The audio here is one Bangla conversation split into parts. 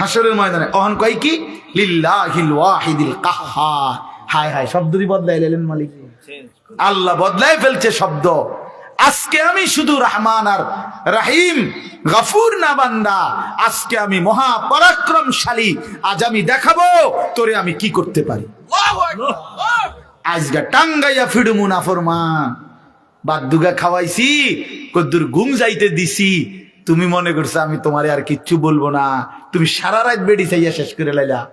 হাসরের ময়দানে। অহন কয় কি? লিল্লাহিল ওয়াহিদিল কাহ্হার হায় হায় শব্দ বদলাই লেলেন মালিক। আল্লাহ বদলাই ফেলছে শব্দ। আজকে আমি শুধু রহমান আর রাহিম, গফুর না বান্দা। আজকে আমি মহা পরাক্রমশালী। আজ আমি দেখাবো তোরে আমি কি করতে পারি। আজগা টাঙ্গাইয়া ফিডু মুনাফরমান বাদ্দুগা খাওয়াইছি, কদ্দুর ঘুম যাইতে দিছি। তুমি মনে করছ আমি তোমারে আর কিচ্ছু বলব না। তুমি সারা রাত বেড়ি চাইয়া শেষ করে লাইলা।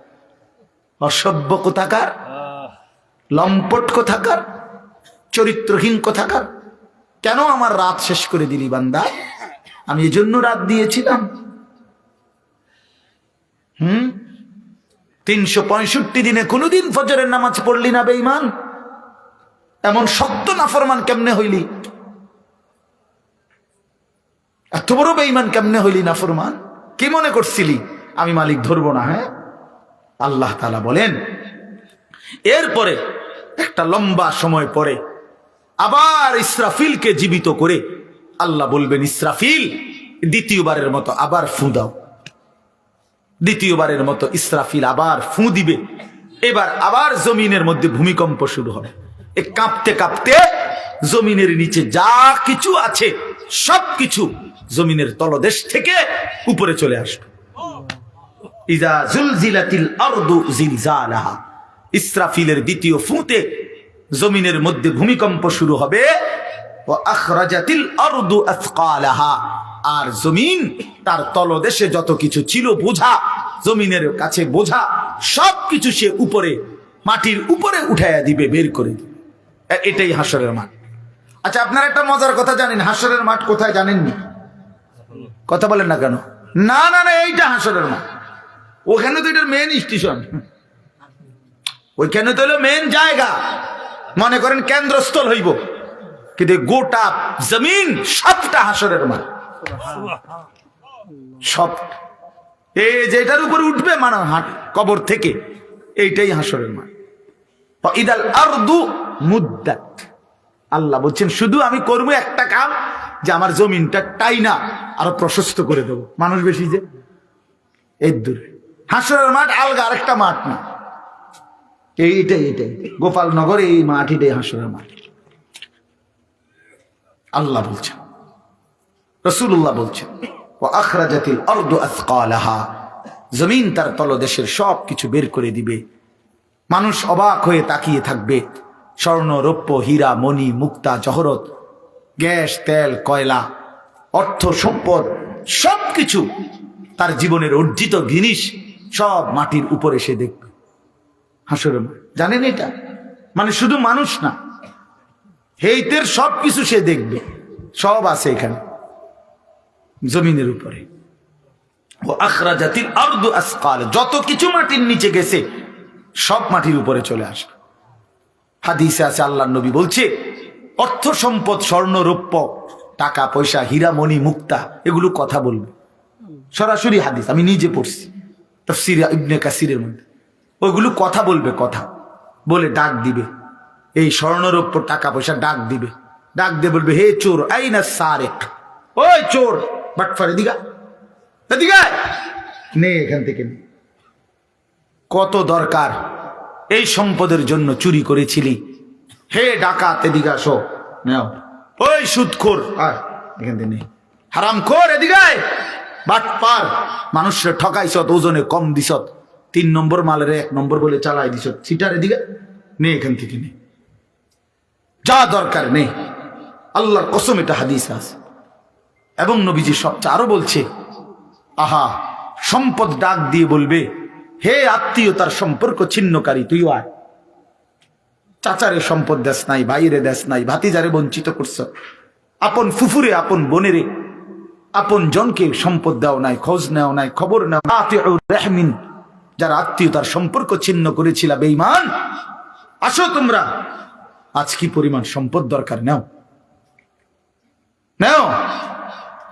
অসভ্য কোথাকার? লম্পট কোথাকার? চরিত্রহীন কোথাকার? কেন আমার রাত শেষ করে দিলি বান্দা? আমি এজন্য রাত দিয়েছিলাম। হুম? তিনশো পঁয়ষট্টি দিনে কোনোদিন ফজরের নামাজ পড়লি না, বেঈমান? এমন শক্ত নাফরমান কেমনে হইলি? এত বড় বেঈমান কেমনে হইলি নাফরমান কি মনে করছিলি? আমি মালিক ধরবো না হ্যাঁ? আল্লাহ তালা বলেন, এরপরে একটা লম্বা সময় পরে আবার ইসরাফিলকে জীবিত করে আল্লাহ বলবেন, ইসরাফিল, দ্বিতীয়বারের মতো আবার ফু দাও। দ্বিতীয়বারের মতো ইসরাফিল আবার ফু দিবে। এবার আবার জমিনের মধ্যে ভূমিকম্প শুরু হবে। এ কাঁপতে কাঁপতে জমিনের নিচে যা কিছু আছে সব কিছু জমিনের তলদেশ থেকে উপরে চলে আসবে। ইজা জুলজিলাতিল আরদু জিলজালাহা। ইসরাফিলের দ্বিতীয় ফুঁতে জমিনের মধ্যে ভূমিকম্প শুরু হবে। ও আখরাজাতিল আরদু আথকালাহা আর জমিন, তার তলদেশে যত কিছু ছিল বোঝা, জমিনের কাছে বোঝা সব কিছু সে উপরে, মাটির উপরে উঠাইয়া দিবে, বের করে দিবে। এটাই হাসরের মাঠ আচ্ছা আপনারা একটা মজার কথা জানেন, হাসরের মাঠ কোথায় জানেননি? কথা বলেন না কেন? না না না, এইটা হাসরের মাঠ। ওখানে তো এটার মেন স্টেশন ওইখানে তো হলো মেন জায়গা। মনে করেন কেন্দ্রস্থল হইব। কিন্তু গোটা জমিন সবটা হাসরের মাঠ। সব। এই যেটার উপরে উঠবে মানে হাট কবর থেকে, এইটাই হাসরের মাঠ। ইদাল আরদু মুদ্দাত। আল্লাহ বলছেন, শুধু আমি করব একটা কাম যে আমার জমিনটা টাইনা আরও প্রশস্ত করে দেবো। মানুষ বেশি যে, এর দূরে। হাসরের মাঠ আলগা, আরেকটা মাঠ না। এইটাই এটাই গোপালনগর, এই মাঠ, এটাই হাসরের মাঠ। আল্লাহ বলছেন রসুল্লাহ বলছেন ও আখরাজাতিল অর্দ আসকালাহা। জমিন তার তলদেশের সব কিছু বের করে দিবে। মানুষ অবাক হয়ে তাকিয়ে থাকবে। স্বর্ণ রৌপ্য হীরা, মণি, মুক্তা, জহরত, গ্যাস, তেল, কয়লা, অর্থ, সম্পদ সব কিছু তার জীবনের অর্জিত জিনিস সব মাটির উপরে সে দেখবে হাসরের মাঠ। জানেন এটা? মানে শুধু মানুষ না, হেইতের সব কিছু সে দেখবে, সব আছে এখানে, জমিনের উপরে। ও আখরা জাতির আর্দু আসকাল, যত কিছু মাটির নিচে গেছে, সব মাটির উপরে চলে আসবে। হাদিসে আছে আল্লাহ নবী বলছে, অর্থ সম্পদ, স্বর্ণ, রৌপ্য, টাকা, পয়সা, হীরা, মণি, মুক্তা, এগুলো কথা বলবে। সরাসরি হাদিস, আমি নিজে পড়ছি, তফসির ইবনে কাসিরের মধ্যে। ওইগুলো কথা বলবে, কথা বলে ডাক দিবে। এই স্বর্ণরৌপ্য টাকা, পয়সা ডাক দিবে। ডাক দিয়ে বলবে, হে চোর এই না সারেক? ওই চোর, বাটফার, এদিকা এদিকে। নে এখান থেকে। কত দরকার? এই সম্পদের জন্য চুরি করেছিলি। হে ডাকাত, এদিকে আসো। নাও। ওই সুদখোর আয়, এখান থেকে হারাম খোর এদিকে আয়। বাটপার মানুষের ঠকাইছত, ওজনে কম দিছত। তিন নম্বর মালের এক নম্বর বলে চালাই দিছত। সিটার এদিকে নে, এখান থেকে নে। যা দরকার নেই আল্লাহর কসম, এটা হাদিস আছে। এবং নবীজি সবচেয়ে আরও বলছে, আহা, সম্পদ ডাক দিয়ে বলবে হে আত্মীয়তার সম্পর্ক ছিন্নকারী, তুই আয়। চাচারে সম্পদ দেশ নাই, ভাইরে দেশ নাই, ভাতিজারে বঞ্চিত করছ। আপন ফুফুরে, আপন বোনেরে, আপন জনকে সম্পদ দেও নাই, খোঁজ নেও নাই, খবর নেও রেহমিন, যারা আত্মীয়তার সম্পর্ক ছিন্ন করেছিল বেইমান আসো তোমরা। আজ কি পরিমাণ সম্পদ দরকার? নেও। নেও।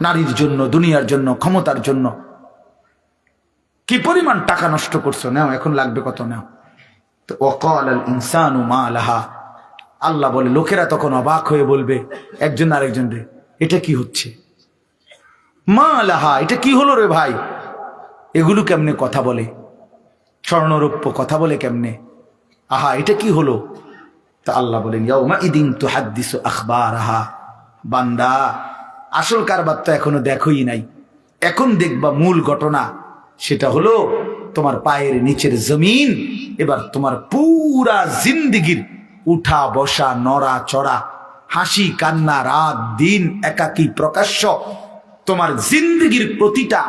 নারীর জন্য, দুনিয়ার জন্য, ক্ষমতার জন্য। কি পরিমাণ টাকা নষ্ট করছ? নেও, এখন লাগবে কত? নেও। তো অকল আল ইনসানু মা লাহা আল্লাহ বলে, লোকেরা তখন অবাক হয়ে বলবে, একজন আরেকজন রে, এটা কি হচ্ছে? মা লাহা এটা কি হলো রে ভাই? এগুলো কেমনে কথা বলে? স্বর্ণরৌপ্য কথা বলে কেমনে? আহা, এটা কি হলো? তা আল্লাহ বলেন, ইয়াউমা ইদিন তো হাদ্দিস আখবার আহা বান্দা, আসল কারবার তো এখনও দেখোই নাই। এখন দেখবা মূল ঘটনা। সেটা হলো তোমার পায়ের নিচের জমিন, এবার তোমার পুরা জিন্দিগির উঠা, বসা, নড়া, চড়া, হাসি, কান্না, রাত, দিন, একাকী প্রকাশ্য তোমার জিন্দিগির প্রতিটা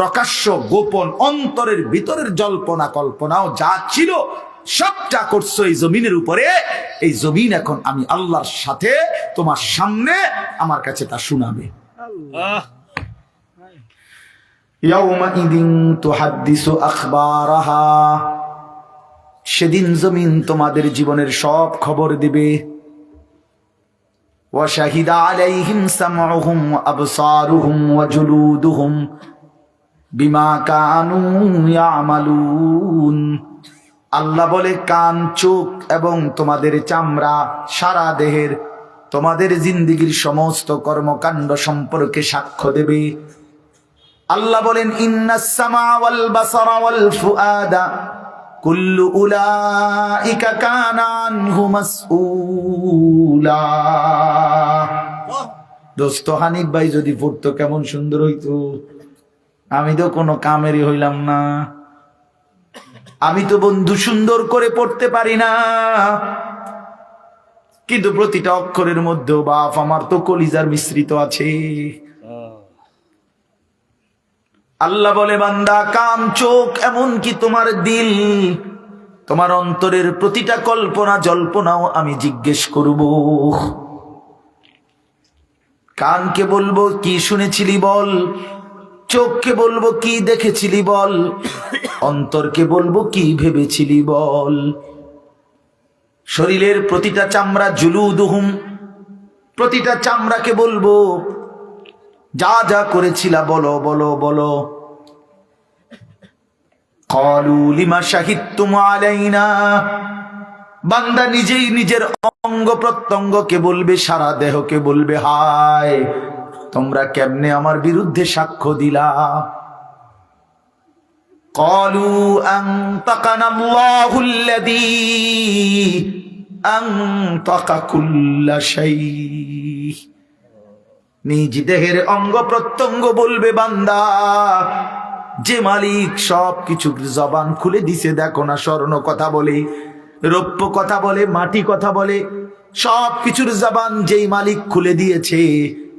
প্রকাশ্য গোপন অন্তরের ভিতরের জল্পনা, কল্পনাও যা ছিল, সবটা করছ এই জমিনের উপরে। এই জমিন এখন আমি আল্লাহর সাথে তোমার সামনে আমার কাছে তা শোনাবে। সেদিন জমিন তোমাদের জীবনের সব খবর দিবে। বিমা আল্লাহ বলে, কান, চোখ এবং তোমাদের চামড়া, সারা দেহের তোমাদের জিন্দিগির সমস্ত কর্মকাণ্ড সম্পর্কে সাক্ষ্য দেবে। আল্লাহ বলেন কুল্লু উলাইকা কানা আনহু মাসউলা। দোস্ত হানিফ ভাই যদি পড়তো কেমন সুন্দর হইতো। আমি তো কোনো কামেরই হইলাম না। আমি তো বন্ধু সুন্দর করে পড়তে পারি না। কিন্তু প্রতিটা অক্ষরের মধ্যেও বাপ, আমার তো কলিজার মিশ্রিত আছে। আল্লাহ বলে, বান্দা কাম চোখ এমন কি তোমার দিল, তোমার অন্তরের প্রতিটা কল্পনা, জল্পনাও আমি জিজ্ঞেস করব। কানকে বলব, কি শুনেছিলি বল? চোখকে বলব, কি দেখেছিলি বল? অন্তরকে বলব, কি ভেবেছিলি বল? শরীরের প্রতিটা চামড়া জুলুদুহুম, প্রতিটা চামড়াকে বলব যা যা করেছিলা, বলো বলো বলো। লিমা বান্দা নিজেই নিজের অঙ্গ প্রত্যঙ্গকে বলবে, সারা দেহকে বলবে, হায়, তোমরা কেমনে আমার বিরুদ্ধে সাক্ষ্য দিলা? কলু আং নিজ দেহের অঙ্গ প্রত্যঙ্গ বলবে বান্দা। যে মালিক সব কিছু জবান খুলে দিছে দেখো না স্বর্ণ কথা বলে রৌপ্য কথা বলে মাটি কথা বলে সব কিছুর জবান যেই মালিক খুলে দিয়েছে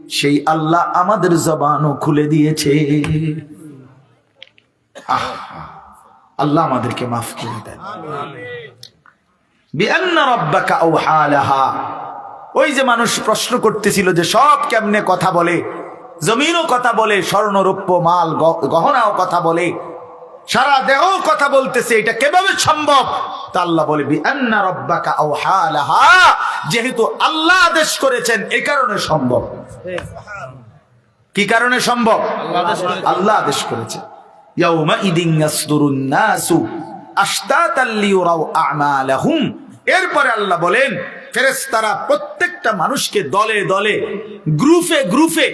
সেই আল্লাহ আমাদের জবানও খুলে দিয়েছে। আহ, আল্লাহ আমাদেরকে মাফ করে দেন। ওই যে মানুষ প্রশ্ন করতেছিল যে সব কেমনে কথা বলে? জমিনও কথা বলে স্বর্ণ রৌপ্য মাল গহনাও কথা বলে। সারা দেহ কথা বলতেছে এটা কীভাবে সম্ভব? তা আল্লাহ বলে যেহেতু আল্লাহ আদেশ করেছেন এই কারণে সম্ভব। কি কারণে সম্ভব? আল্লাহ আদেশ করেছে এরপরে আল্লাহ বলেন ফেরেশতারা প্রত্যেকটা মানুষকে দলে দলে গ্রুপে গ্রুপে